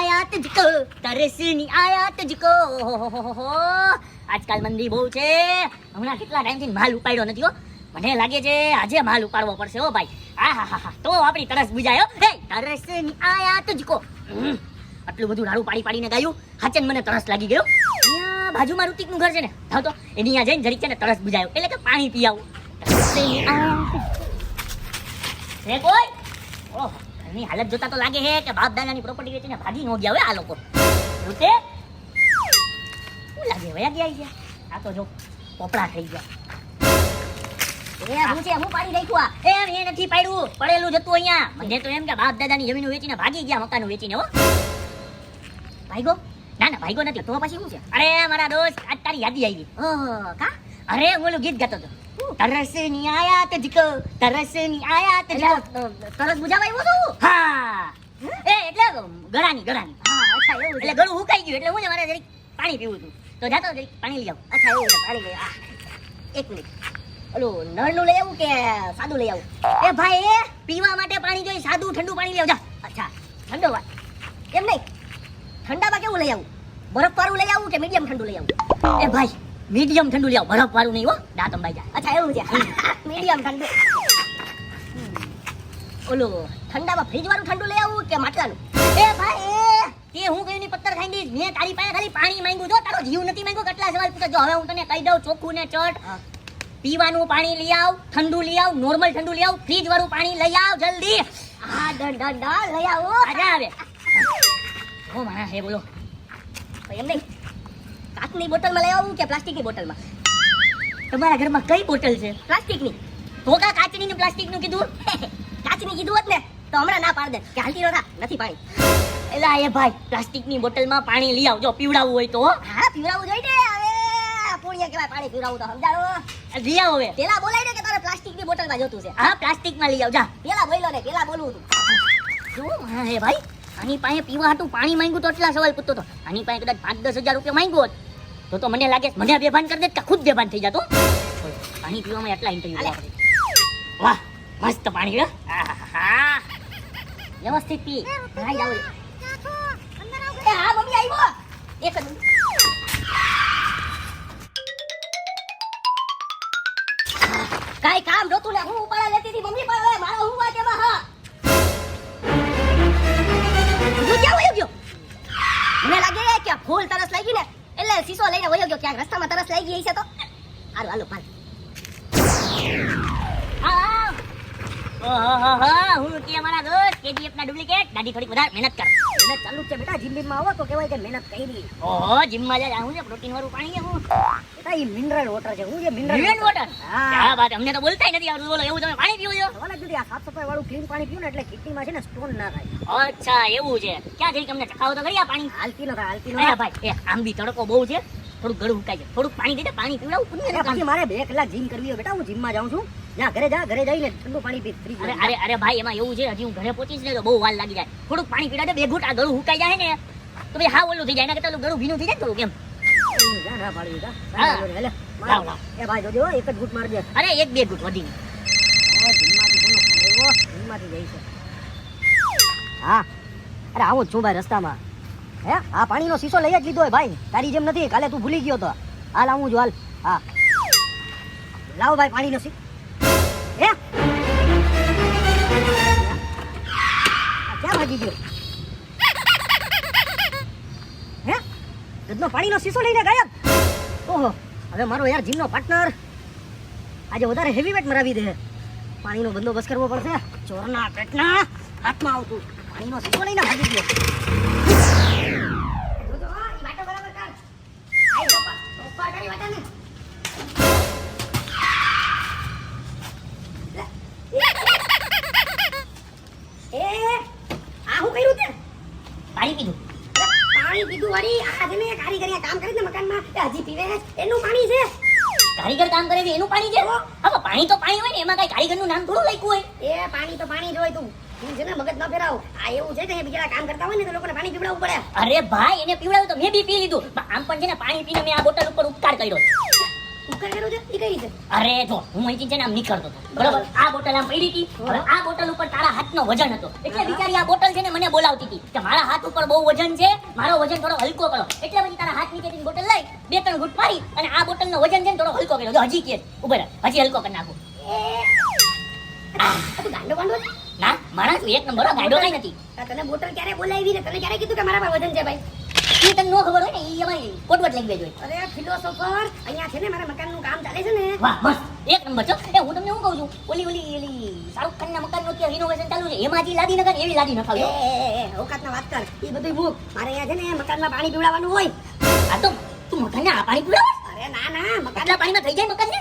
આયા તુજકો તરસની આયા તુજકો આજકાલ મંદી બહુ છે હમણાં કેટલા ટાઈમથી માલ ઉપાડ્યો નથી હો મને લાગે છે આજે માલ ઉપાડવો પડશે હો ભાઈ આ હા હા તો આપણી તરસ બુજાયો હે તરસની આયા તુજકો આટલું બધું રાડું પાડી પાડીને ગાયું. હાચન મને તરસ લાગી ગયો. બાજુમાં ઋતિકનું ઘર છે ને? થાવ તો, એની આ જઈને જરીક છે ને તરસ બુજાયો. એટલે કે પાણી પી આવું તરસની આયા. કોઈ? ઓહ. એની હાલત જોતા તો લાગે છે કે બાપ દાદાની પ્રોપર્ટી વેચીને ભાગી નો ગયા હોય આ લોકો. ઋતે શું લાગે? વયા ગયા ગયા આ તો જો પોપડા થઈ ગયા. એ હું છે? હું પાડી એમ એ નથી પાડ્યું. પડેલું જતું અહીંયા. મને તો એમ કે બાપ દાદાની જમીન વેચીને ભાગી ગયા, મકાન વેચીને, હો. ભાઈગો? ના ના, ભાઈગો નથી. તો પછી શું છે? અરે, મારા દોસ્ત, આજ તારી યાદી આવી. ઓહ, કા? અરે, હું ગીત ગાતો હતો. તરસની આયા તજકો તરસની આયા તજકો તરસ બુજાવા આવ્યો છું હા? એ એટલે ગળાની ગળાની. હા અચ્છા એવું એટલે ગળું હુકાઈ ગયું એટલે હું ને મારે જરી પાણી પીવું હતું. તો જાતો જરી પાણી લઈ આવું. અચ્છા એવું પાણી લઈ આ એક મિનિટ. ઓલું નળનું લઈ આવું કે સાદું લઈ આવું? એ ભાઈ એ પીવા માટે પાણી જોઈએ સાદું ઠંડુ પાણી લઈ આવ. અચ્છા ઠંડો વાત. એમ નહીં. ઠંડામાં કેવું લઈ આવું? બરફ વાળું લઈ આવું કે મીડિયમ ઠંડુ લઈ આવું? એ ભાઈ મીડિયમ ઠંડુ લ્યો બરફ વાળું નહીં હો. દાંત ભાઈ જાય. અચ્છા એવું છે. મીડિયમ ઠંડુ. ઓલું ઠંડામાં ફ્રીજ વાળું ઠંડુ લઈ આવું કે માટલાનું? એ ભાઈ એ તે હું કયું ની પત્તર ખાઈ દઈશ મેં તારી પાસે ખાલી પાણી માંગ્યું. જો તારો જીવ નથી માંગ્યો કેટલા સવાલ પૂછો? જો હવે હું તને કહી દઉં ચોખ્ખું ને ચટ. પીવાનું પાણી લઈ આવ ઠંડુ લઈ આવ નોર્મલ ઠંડુ લઈ આવ ફ્રીજ વાળું પાણી લઈ આવ જલ્દી. આ ડ ડ ડ લઈ આવો. આજે આવે. હો મારા હે બોલો. એમ નહીં. કાચની બોટલમાં લઈ આવું કે પ્લાસ્ટિકની બોટલમાં? તમારા ઘરમાં કઈ બોટલ છે? પ્લાસ્ટિકની. તો કા કાચની ને પ્લાસ્ટિકનું કીધું? કાચની કીધું હોત ને તો હમણાં ના પાડ દે. કે હાલતી રહો નથી પાણી એલા એ ભાઈ પ્લાસ્ટિકની બોટલમાં પાણી લઈ આવજો પીવડાવવું હોય તો હા. પીવડાવવું જોઈએ ને હવે. પુણ્ય કેવાય પાણી પીવડાવું તો સમજાડો લઈ આવો હવે. પેલા બોલાય ને કે તારે પ્લાસ્ટિકની બોટલમાં જોતું છે. હા પ્લાસ્ટિકમાં લઈ આવજા. પેલા બોલ્યો ને પેલા બોલવું તું. શું હા હે ભાઈ આની પાસે પીવા હતું પાણી માંગ્યું તો એટલા સવાલ પૂછતો હતો. આની પાસે કદાચ પાંચ દસ હજાર રૂપિયા માંગ્યો હોત તો તો મને લાગે મને બેભાન કરી દે કે ખુદ બેભાન થઈ જતો પાણી પીવામાં એટલા ઇન્ટરવ્યુ વાહ, મસ્ત પાણી, હા. વ્યવસ્થિત પી. હા જાવ. હા, મમ્મી આવ્યો એક જ કાઈ કામ નહોતું ને, હું ઉપાડા લેતી હતી, મમ્મી પણ હવે મારો હું વાત એમાં, હા. વયો ગયો? મને લાગે કે ફૂલ તરસ લાગી ને એટલે સીસો લઈને વયો ગયો ક્યાંક રસ્તામાં તરસ ગઈ છે તો હારું હાલો પાલ હું કે મારા દોસ્ત કેજીએફ ના ડુપ્લિકેટ? દાદી થોડીક વધારે મહેનત કર. મહેનત ચાલુ છે બેટા જીમ બીમમાં આવો તો કહેવાય કે મહેનત કરી ઓહો જીમમાં જાય હું છે? પ્રોટીન વાળું પાણી હું? બેટા ઈ મિનરલ વોટર છે હું જે મિનરલ મિનરલ વોટર હા. વાત અમને તો બોલતાય નથી આવડતું. બોલો એવું તમે પાણી પીવો છો? આ સાફ સફાઈ વાળું ક્લીન પાણી પીવું ને એટલે કિડનીમાં છે ને સ્ટોન ના થાય. અચ્છા એવું છે. ક્યાં જઈ તમને ચખાવો તો કરી આ પાણી? હાલતી ન હાલતી ન ભાઈ આમ બી તડકો બહુ છે. થોડું ગળું ઉકાઈ છે થોડુંક પાણી દે દે, પાણી પીવડાવું પછી મારે બે કલાક જીમ કરવી હોય બેટા હું જીમમાં જાઉં છું. જા ઘરે જા ઘરે જઈને ઠંડુ પાણી પી ફ્રીજ અરે અરે અરે ભાઈ એમાં એવું છે હજી હું ઘરે પહોંચીશ ને તો બહુ વાર લાગી જાય. થોડુંક પાણી પીવડાવે બે ઘૂંટ આ ગળું હુકાઈ જાય ને. તો ભાઈ હા ઓલું થઈ જાય એના કરતા ઓલું ગળું ભીનું થઈ જાય ને કેમ જા ના પાડી જા. હા. લાવ, એ ભાઈ જોજો એક જ ઘૂંટ મારજે. અરે એક બે ઘૂંટ વધીને ઓ કોનો ફોન આવ્યો? જીમમાંથી જાય છે. હા. અરે આવું જ છું ભાઈ રસ્તામાં. હે? આ પાણીનો શીશો લઈ જ લીધો હોય ભાઈ. તારી જેમ નથી. કાલે તું ભૂલી ગયો તો. હાલ આવું છું હાલ. હા. લાવો ભાઈ પાણીનો શી હે? ક્યાં ભાગી ગયો? હે? દૂધનો પાણીનો શીશો લઈને ગાયબ? ઓહો, હવે મારો યાર જીમનો પાર્ટનર આજે વધારે હેવી વેટ મરાવી દે. પાણીનો બંદોબસ્ત કરવો પડશે. ચોરના પેટના હાથમાં આવતું. પાણીનો શીશો લઈને ભાગી ગયો. હવે પાણી તો પાણી હોય ને એમાં કઈ કારીગરનું નામ થોડું લખ્યું હોય. એ પાણી તો પાણી જ હોય તું. તું છે ને મગજ ન ફેરાવ. આ એવું છે કે બીજા કામ કરતા હોય ને તો લોકોને પાણી પીવડાવવું પડે. અરે ભાઈ એને પીવડાવ્યું તો મેં બી પી લીધું. આમ પણ છે ને પાણી પીને મેં આ બોટલ ઉપર ઉપકાર કર્યો ઉપકાર કર્યો છે? એ કઈ રીતે? અરે જો હું અહીંથી છે ને આમ નીકળતો હતો. બરોબર. આ બોટલ આમ પડી હતી. હવે આ બોટલ ઉપર તારા હાથનો વજન હતો. એટલે બિચારી આ બોટલ છે ને મને બોલાવતી હતી કે મારા હાથ ઉપર બહુ વજન છે મારો વજન થોડો હલકો કરો. એટલે પછી તારા હાથ નીચેથી બોટલ લઈ. બે ત્રણ ઘૂંટ મારી અને આ બોટલનો વજન છે ને થોડો હલકો કર્યો હજી કે ઊભો રહે હજી હલકો કરી નાખું ગાંડો ગાંડો ના મારા તું એક નંબર ગાંડો કઈ નથી તને બોટલ ક્યારે બોલાવી ને તને ક્યારે કીધું કે મારા પાસે વજન છે ભાઈ એ તને નો ખબર હોય ને એ અમારી કોટવટ લેંગ્વેજ હોય અરે ફિલોસોફર અહીંયા છે ને મારા મકાનનું કામ ચાલે છે ને વાહ મસ્ત એક નંબર છો એ હું તમને શું કહું છું ઓલી ઓલી ઓલી શાહરુખ ખાનના મકાનનું અત્યારે રિનોવેશન ચાલુ છે એમાં જે લાદી નગર એવી લાદી એ નખાવ્યો એ, ઓકાતના વાત કર એ બધું મૂક મારે અહીંયા છે ને મકાનમાં પાણી પીવડાવવાનું હોય મકાનને આ પાણી પીવડાવે? અરે ના ના મકાન પાણીમાં થઈ જાય મકાનને?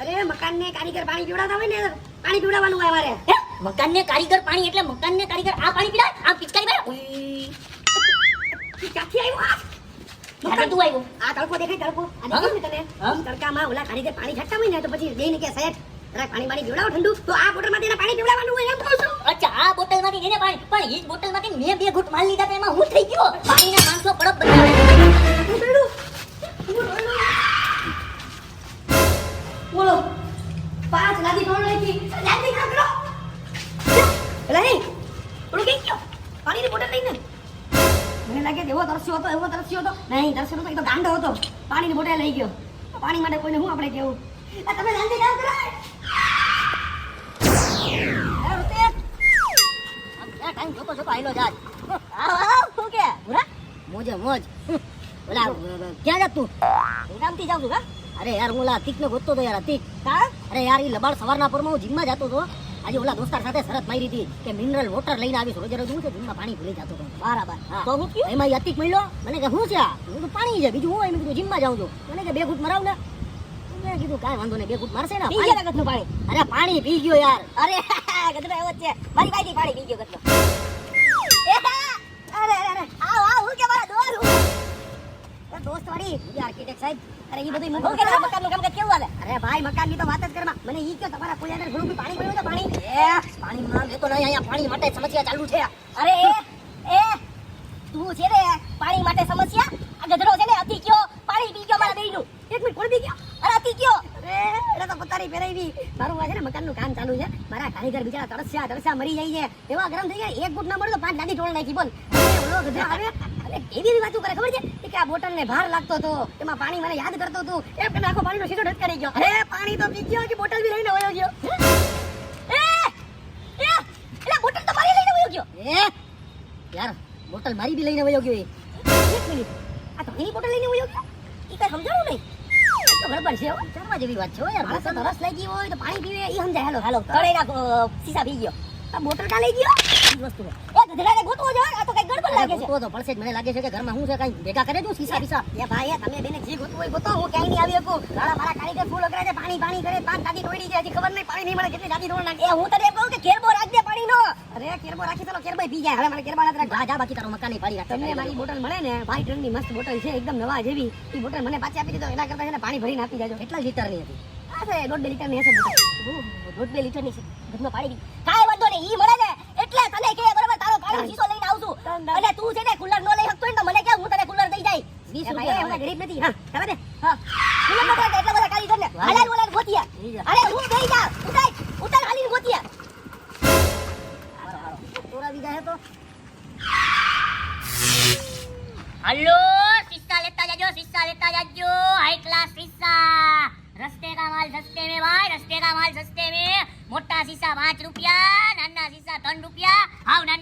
અરે મકાનને કારીગર પાણી પીવડાવતા હોય ને પાણી પીવડાવવાનું હોય મારે હે? મકાનને કારીગર પાણી એટલે મકાનને કારીગર આ પાણી પીડાય આ પિચકારી મારે? ક્યાંથી આવ્યો આ? ક્યાંથી તું આવ્યો. આ તડકો દેખાય તડકો? દેખાય ને તને? તડકામાં ઓલા કારીગર પાણી છાંટતા હોય ને તો પછી જઈને કે સાહેબ જરાક પાણી પાણી પીવડાવો ઠંડુ. તો આ બોટલમાં તેને પાણી પીવડાવવાનું હોય એમ કહું છું. અચ્છા આ બોટલમાંથી એને પાણી પણ એ જ બોટલમાંથી મેં બે ઘૂંટ માલ લીધા તો એમાં હું થઈ ગયો? પાણીના માણસો પડપ બનાવે એવો તરસ્યો હતો, એવો તરસ્યો હતો. નહીં, તરસ્યો હતો એ તો ગાંડો હતો. પાણીની બોટલ લઈ ગયો. પાણી માટે કોઈને શું આપણે કેવું તમે જલ્દી કામ કરો. એ ક્યાં જોતો તું? હું ગામથી જાઉં છું હા અરે યાર, હું ઓલા તીકને ગોતતો તો યાર તીક અરે યાર, ઈ લબાડ સવારના પરમાં હું જીમમાં જતો હતો. આજે ઓલા દોસ્તાર સાથે શરત મારી હતી કે મિનરલ વોટર લઈને આવીશ. રોજે રોજ હું છે જીમમાં પાણી ભૂલી જતો હતો. બરાબર. તો હું કયું? એમાં અતિક મળ્યો. મને કે હું છે આ? હું તો પાણી છે બીજું હું હોય? મેં કીધું જીમમાં જાઉં છું. મને કે બે ઘૂંટ મરાવ ને. મેં કીધું કાંઈ વાંધો નહીં બે ઘૂંટ મારશે ને. પી ગયા ગતનું પાણી? અરે પાણી પી ગયો યાર. અરે ગધડો એવો જ છે. મારી પાસેથી પાણી પી ગયો ગધડો અરે અરે અરે. આવ આવ હું કે મારા દોર હું? દોસ્ત વાળી આર્કિટેક્ટ સાહેબ. અરે એ બધું મૂકો કે મકાનનું કામકાજ કેવું હાલે? અરે ભાઈ, મકાનની તો વાત જ કરમાં મને ઈ કયો, તમારા કોઈ અંદર ઘણું પાણી મળ્યું તો પાણી. એ પાણીમાં મેં તો નહીં અહીંયા પાણી માટે સમસ્યા ચાલુ છે. અરે એ એ, તું છે ને પાણી માટે સમસ્યા? આ ગધરો છે ને અતિ કયો, પાણી પી ગયો મારા બેયનું. એક મિનિટ, કોણ ગયો? અરે અતિ કયો. અરે એટલે તો પતારી ફેરવી મારું છે ને મકાનનું કામ ચાલુ છે. મારા કારીગર બિચારા તરસ્યા તરસ્યા મરી જાય છે. એવા ગરમ થઈ ગયા, એક ફૂટ ના મળે તો પાંચ દાદી ઢોળ નાખી બોલ. ઓલો ગધેડો આવે. કેવી એવી વાતો કરે ખબર છે? કે આ બોટલ ને ભાર લાગતો હતો, એમાં પાણી મને યાદ કરતો હતો. એમ કે આખો પાણીનો સીધો ઢટ કરી ગયો. અરે પાણી તો પી ગયો કે બોટલ બી લઈને વયો ગયો? એટલે બોટલ તો મારી લઈને વયો ગયો? એ યાર, બોટલ મારી બી લઈને વયો ગયો એક મિનિટ. આ તો એની બોટલ લઈને વયો ગયો? એ કઈ સમજાણું નહીં. ગડબડ છે જેવી વાત છે તો તરસ લાગી હોય તો પાણી પીવે. એ સમજાય. હાલો હાલો. તળે સીસા પી ગયો. બોટલ કા લઈ ગયો? વસ્તુ ગધેડાને ગોતવો જો આ તો કઈ ગડબડ લાગે છે. ગોતવો તો પડશે જ. મને લાગે છે કે ઘરમાં હું છે કઈ ભેગા કરે છું સીસા બીસા એ ભાઈ તમે બેને જે ગોતવું હોય ગોતો. હું ક્યાંય નહીં આવી શકું. મારા મારા કારીગર ફૂલ અકળે છે પાણી પાણી કરે પાંચ દાદી દોડી છે હજી ખબર નહીં પાણી નહીં મળે કેટલી દાદી દોડ નાખે. હું તને કહું કે કેરબો રાખ દે અરે કેરબો રાખી તો કેરબો પી જાય. હવે મારે કેરબા રાખવા જા જા બાકી તારો મકાન પાડી રાખ તમને મારી બોટલ મળે ને વ્હાઈટ રંગની મસ્ત બોટલ છે એકદમ નવા જેવી. એ બોટલ મને પાછી આપી દીધો એના કરતા છે ને પાણી ભરીને આપી જાજો કેટલા લીટરની હતી? આ છે દોઢ બે લીટરની હશે બોટલ. દોઢ બે લીટરની છે. ઘરમાં પાણી પી કાંઈ વાંધો નહીં ઈ મળે ને એટલે તને કે અને શીશા લેતા જાજો શીશા લેતા જાજો. હાઈ ક્લાસ શીશા રસ્તે કા માલ સસ્તે મે ભાઈ રસ્તે કા માલ મોટા શીશા પાંચ રૂપિયા નાના શીશા ત્રણ રૂપિયા.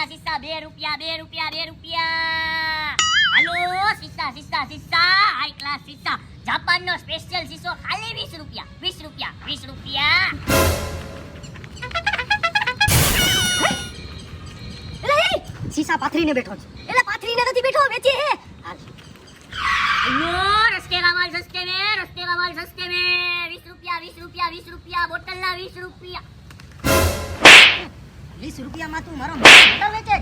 સિસ્સા સિસ્સા બે રૂપિયા બે રૂપિયા બે રૂપિયા. હાલો સિસ્સા સિસ્સા સિસ્સા હાઈ ક્લાસ સિસ્સા જાપાન નો સ્પેશિયલ સિસ્સો ખાલી વીસ રૂપિયા વીસ રૂપિયા વીસ રૂપિયા. સીસા પાથરીને બેઠો છે. એટલે પાથરીને નથી બેઠો વેચી હે. અયો રસ્તે કામાલ સસ્તે મે રસ્તે કામાલ સસ્તે મે 20 રૂપિયા 20 રૂપિયા 20 રૂપિયા બોટલ ના 20 રૂપિયા. વીસ રૂપિયામાં તું મારો બોટલ વેચે.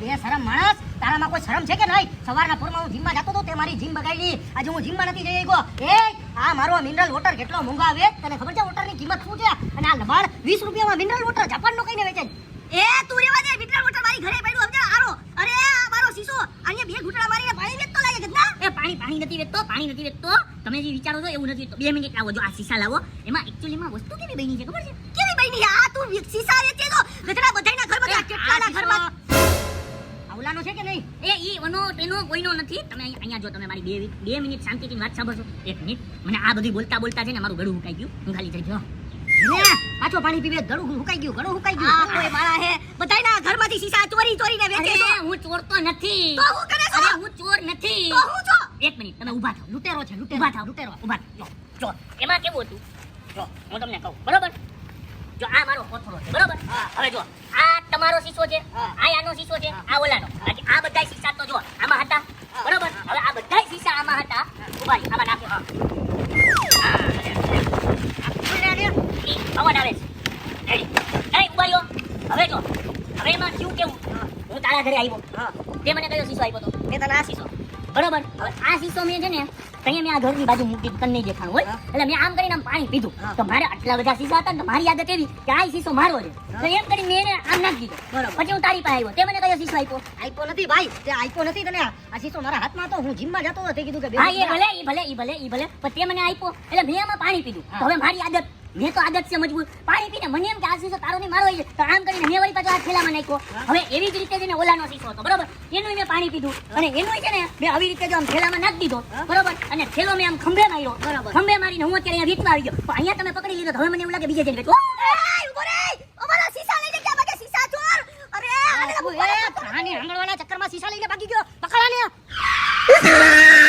બે શરમ માણસ, તારામાં કોઈ શરમ છે કે નહીં? સવારના પૂરમાં હું જીમમાં જતો હતો, તે મારી જીમ બગાડી આજે હું જીમમાં નથી જઈ ગયો એ, આ મારો મિનરલ વોટર કેટલો મોંઘો આવે? તને ખબર છે વોટરની કિંમત શું છે? અને આ લબાણ વીસ રૂપિયામાં મિનરલ વોટર જાપાનનો કઈને વેચે એ, તું રેવા દે મિનરલ વોટર મારી ઘરે પડ્યું, સમજે? આરો અરે, આ મારો શીશો. અહીંયા બે ઘૂંટડા મારીને પાણી વેચતો લાગે ગદના એ, પાણી પાણી નથી વેચતો, પાણી નથી વેચતો. તમે જે વિચારો છો એવું નથી વેચતો. બે મિનિટ લાવો, જો આ શીશા લાવો. એમાં એકચ્યુઅલીમાં વસ્તુ કેવી બની છે, ખબર છે? કેવી બની આ? તું શીશા વેચે તો ગધડા બધાયના ઘરમાં કેટલાના ઘરમાં આવલાનો છે કે નહીં? એ ઈ વનો તેનો કોઈનો નથી. તમે અહીંયા જો તમે મારી બે બે મિનિટ શાંતિથી વાત સાંભળશો. એક મિનિટ. મને આ બધું બોલતા બોલતા છે ને મારું ગળું મુકાઈ ગયું. હું ખાલી થઈ ગયો. પાછો પાણી પીવે ગળું હુકાઈ ગયું ગળું હુકાઈ આ. ગયું કોઈ મારા હે બધાયના ઘરમાંથી શીશા ચોરી ચોરીને વેચે છે. હું ચોર તો નથી. તો હું કરે છે? હું ચોર નથી. તો હું છો? એક મિનિટ તમે ઊભા થાઓ. લૂંટેરો છે લૂટેરો ઊભા થાઓ. લૂટેરો. ઊભા થાઓ. જો. એમાં કેવું હતું? જો હું તમને કહું. બરોબર? જો આ મારો કોથળો છે બરોબર? હવે જો આ તમારો શીશો છે આ આનો શીશો છે આ ઓલાનો. બાકી આ બધા શીશા તો જો આમાં હતા બરોબર? હવે આ બધા શીશા આમાં હતા. ઊભા રહી, આમાં નાખો. અવાજ આવે છે. એ ઊભા હવે જો હવે એમાં શું કેવું? હું તારા ઘરે આવ્યો. તે મને કયો શીશો આવ્યો તો? મેં તને આ શીશો. બરોબર? હવે આ શીશો મેં છે ને અહીંયા મેં આ ઘરની બાજુ મૂકી તને દેખાણું હોય એટલે મેં આમ કરીને આમ પાણી પીધું. તો મારે આટલા બધા શીશા હતા ને તો મારી આદત એવી કે આ શીશો મારો છે. તો એમ કરીને મેં એને આમ નાખી દીધો. બરાબર. પછી હું તારી પાસે આવ્યો. તે મને કયો શીશો આપ્યો? આપ્યો નથી ભાઈ. તે આપ્યો નથી તને આ. શીશો મારા હાથમાં હતો. હું જીમમાં જતો હતો. તે કીધું કે ભાઈ હા એ ભલે એ ભલે એ ભલે એ ભલે. પણ તે મને આપ્યો. એટલે મેં એમાં પાણી પીધું. હવે મારી આદત મેં તો આદત છે મજબૂત. પાણી પીને મને એમ કે આ શીશો તારો નહીં મારો છે. તો આમ કરીને મેં વળી પાછો આ થેલામાં નાખ્યો. હવે એવી જ રીતે જઈને ઓલાનો શીશો હતો બરોબર? એનું મેં પાણી પીધું. અને એનું છે ને મેં આવી રીતે જો આમ થેલામાં નાખી દીધો બરોબર? અને થેલો મેં આમ ખંભે માર્યો. બરોબર. ખંભે મારીને હું અત્યારે અહીંયા વીટમાં આવી ગયો. પણ અહીંયા તમે પકડી લીધો હવે મને એવું લાગે બીજે જઈને ચક્કરમાં શીશા લઈને ભાગી ગયો. પકડવા